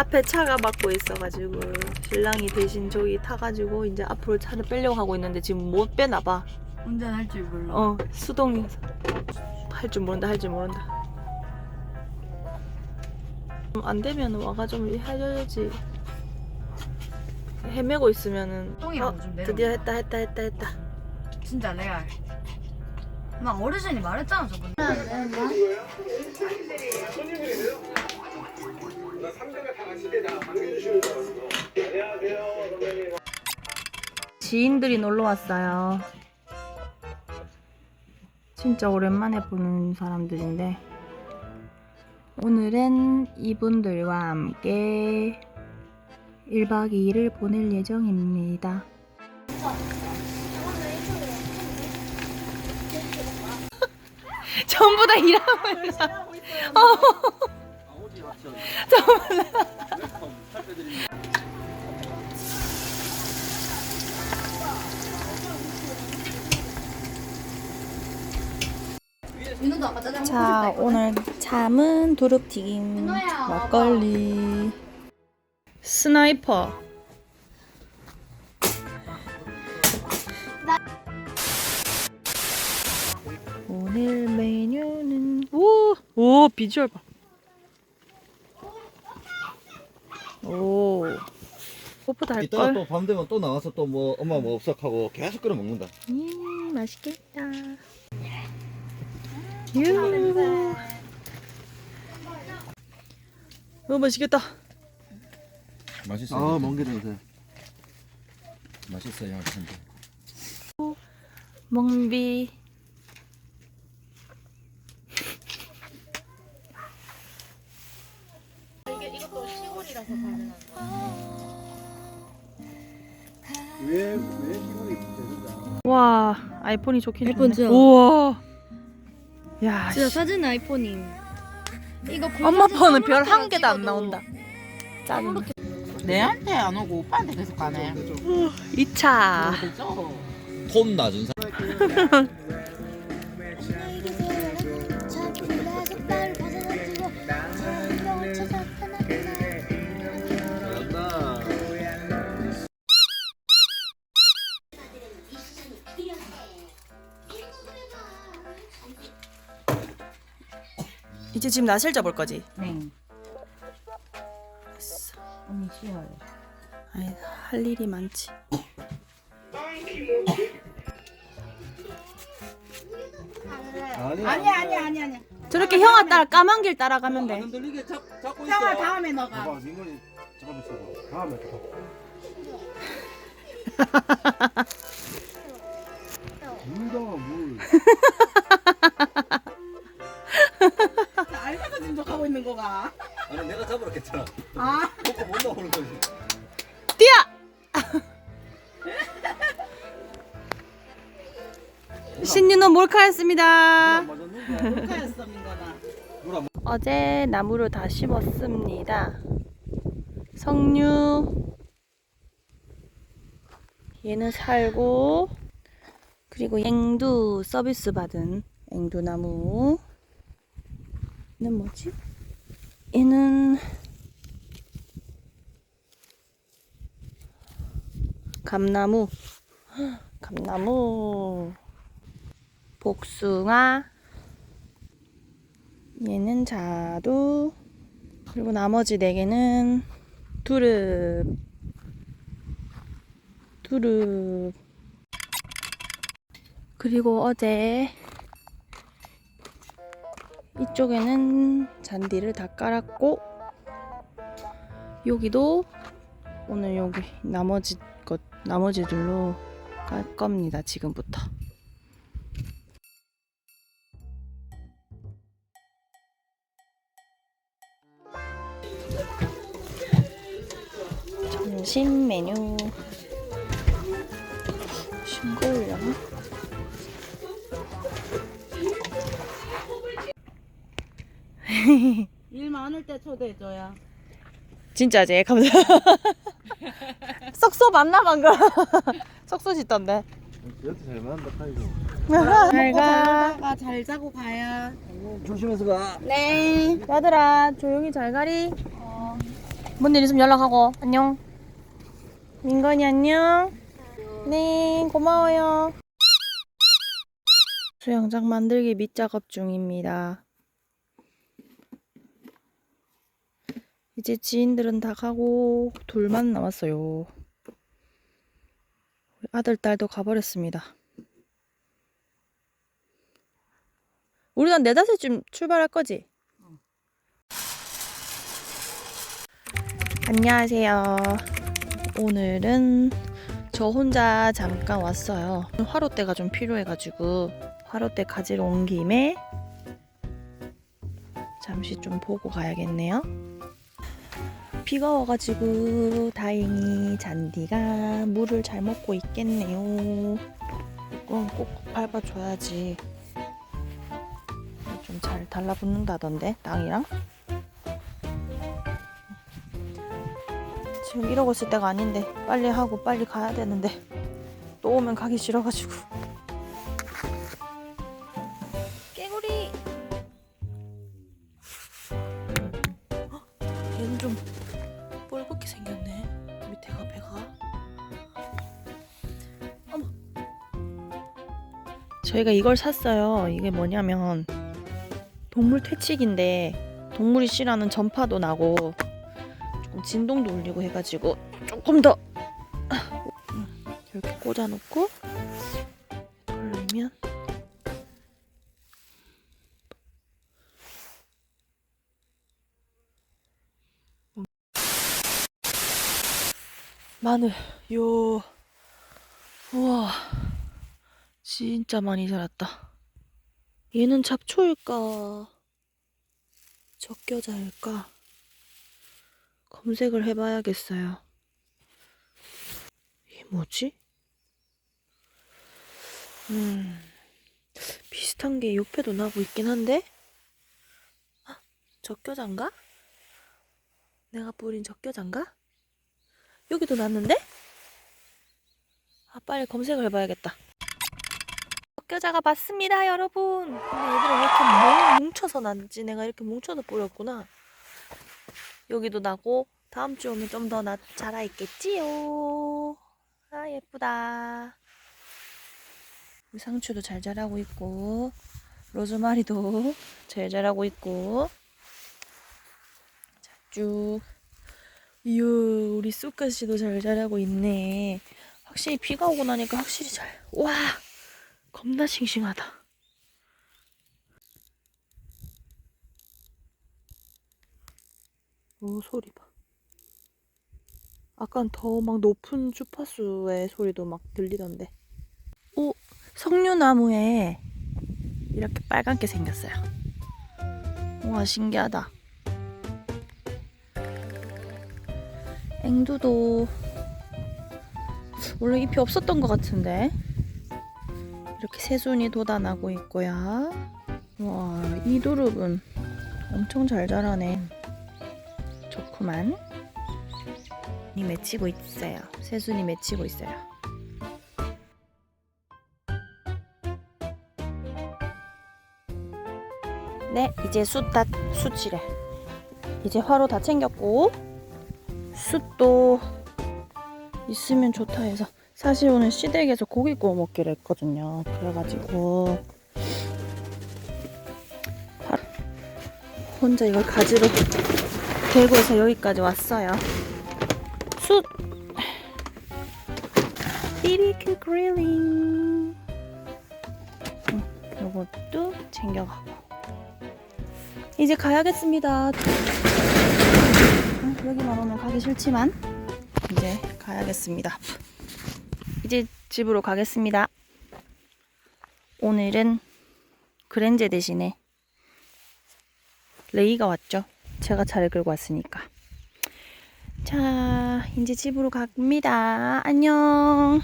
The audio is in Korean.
앞에 차가 막고 있어가지고 신랑이 대신 저기 타가지고 이제 앞으로 차를 빼려고 하고 있는데 지금 못 빼나 봐. 운전할 줄 몰라. 어 수동이어서 할 줄 모른다 할 줄 모른다. 음, 안 되면 와가 좀 해줘야지. 헤매고 있으면은 똥이라고 어, 좀 내려. 드디어 했다 했다 했다 했다. 진짜 레알. 막 어르신이 말했잖아 저번. 지인들이 놀러 왔어요. 진짜 오랜만에 보는 사람들인데 오늘은 이분들과 함께 1박 2일을 보낼 예정입니다. 전부 다 일하고 있어. 자, 오늘 잠은 두릅튀김, 막걸리, 스나이퍼. 오늘 메뉴는 오, 오 비주얼 봐. 오, 꽃보다 이따가 할걸. 또밤 되면 또 나와서 또 뭐 엄마 뭐 없어 하고 계속 끓여 먹는다. 음, 맛있겠다. 유. 어, 맛있겠다. 맛있어. 아, 멍게 냄새. 맛있어요. 멍비. 왜, 왜 기분이 되는가? 와, 아이폰이 좋긴 아이폰 좋네. 우와. 야, 진짜 씨. 사진 아이폰임. 이거 엄마 폰은 별 한 개도 안 나온다. 짠. 내한테 안 오고 오빠한테 계속 가네. 2차. 그죠? 톤 낮은 사람. 이제 지금 나실 잡을 거지? 네. 언니 쉬어요. 아이, 할 일이 많지. 아니, 아니 아니 아니 아니. 저렇게 형아 따라 까만 길 따라가면 돼. 흔들리게 잡, 잡고 있어. 형아 다음에 너가. 봐봐, 민건이 있어. 다음에 봐. 물다가 물. 있는 거가. 아니 내가 잡으라 했잖아. 아. 먹고 못 나오는 거지. 뛰어! 신윤호 몰카였습니다. 민거나. 어제 나무를 다 심었습니다. 석류. 얘는 살고, 그리고 앵두 서비스 받은 앵두나무. 얘는 뭐지? 얘는 감나무. 감나무. 복숭아. 얘는 자두 그리고 나머지 네 개는 두릅 두릅 그리고 어제 이쪽에는 잔디를 다 깔았고 여기도 오늘 여기 나머지 것 나머지들로 깔 겁니다 지금부터 점심 메뉴 신거 올려나? 일 많을 때 초대해줘야. 진짜지? 감사. 썩소 맞나 방금? 썩소 짓던데. 여태 잘 만난다 카이도. 잘 가. 놀다가 잘 자고 가야. 조심해서 가. 네. 얘들아 조용히 잘 가리. 뭔일 있으면 연락하고 안녕 민건이 안녕 네 고마워요 수영장 만들기 밑작업 중입니다 이제 지인들은 다 가고 둘만 남았어요 아들 딸도 가버렸습니다 우리 한 네다섯쯤 출발할 거지? 안녕하세요. 오늘은 저 혼자 잠깐 왔어요. 화로대가 좀 필요해가지고 화로대 가지러 온 김에 잠시 좀 보고 가야겠네요. 비가 와가지고 다행히 잔디가 물을 잘 먹고 있겠네요. 이건 꼭 밟아줘야지 좀 잘 달라붙는다던데 땅이랑. 지금 이러고 있을 때가 아닌데 빨리 하고 빨리 가야 되는데 또 오면 가기 싫어가지고 저희가 이걸 샀어요. 이게 뭐냐면 동물 퇴치기인데 동물이 싫어하는 전파도 나고 조금 진동도 울리고 해가지고 조금 더 음, 이렇게 꽂아놓고 돌리면 마늘. 요 우와 진짜 많이 자랐다 얘는 잡초일까 적겨자일까 검색을 해봐야겠어요. 이게 뭐지? 음, 비슷한 게 옆에도 나고 있긴 한데? 아, 적겨자인가? 내가 뿌린 적겨자인가? 여기도 났는데? 아, 빨리 검색을 해봐야겠다. 적겨자가 맞습니다, 여러분! 근데 얘들은 왜 이렇게 뭉- 뭉쳐서 났지? 내가 이렇게 뭉쳐서 뿌렸구나. 여기도 나고 다음 주 오면 좀더 자라 있겠지요. 아 예쁘다. 우리 상추도 잘 자라고 있고 로즈마리도 잘 자라고 있고 자, 쭉 이야 우리 쑥가시도 잘 자라고 있네. 확실히 비가 오고 나니까 확실히 잘. 와 겁나 싱싱하다. 오 소리 봐. 아깐 더 막 높은 주파수의 소리도 막 들리던데. 오 석류나무에 이렇게 빨갛게 생겼어요. 와 신기하다. 앵두도 원래 잎이 없었던 것 같은데 이렇게 새순이 돋아나고 있고요. 와 이두릅은 엄청 잘 자라네. 좋구만. 이 맺히고 있어요. 새순이 맺히고 있어요. 네, 이제 숯다 숯이래. 이제 화로 다 챙겼고 숯도 있으면 좋다 해서 사실 오늘 시댁에서 고기 구워 먹기로 했거든요. 그래가지고 화- 혼자 이걸 가지러 대구에서 여기까지 왔어요. 숯! 비비큐 그릴링. 응, 요것도 챙겨가고. 이제 가야겠습니다. 응, 여기만 오면 가기 싫지만, 이제 가야겠습니다. 집으로 가겠습니다. 오늘은 그랜제 대신에 레이가 왔죠. 제가 차를 끌고 왔으니까. 자, 이제 집으로 갑니다. 안녕.